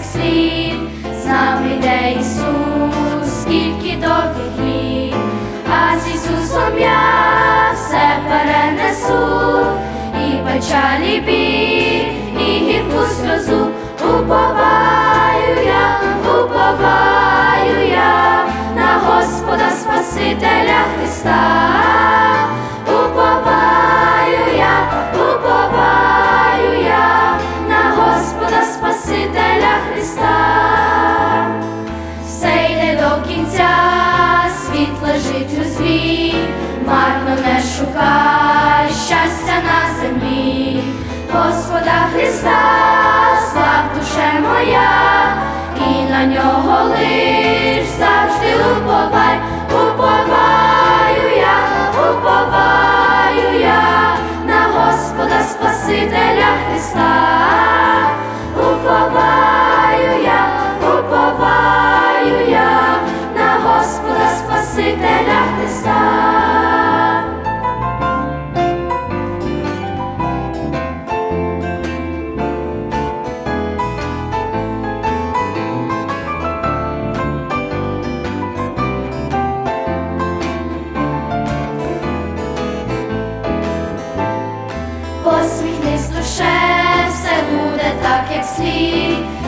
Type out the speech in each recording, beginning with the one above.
як слід, з нами йде Ісус, скільки довгих літ, а з Ісусом я все перенесу, і печалі біль, і гірку сльозу, уповаю я, уповаю я на Господа Спасителя Христа. Христа. Все йде до кінця, світ лежить у злі, марно не шукай щастя на землі, Господа Христа, слав душе моя, і на нього лиш завжди уповай, уповаю я, уповаю я на Господа Спасителя Христа, Спасителя Христа. Посміхнись душе, все буде так, як слід.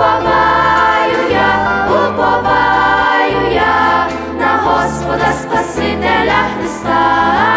Уповаю я, уповаю я на Господа Спасителя Христа.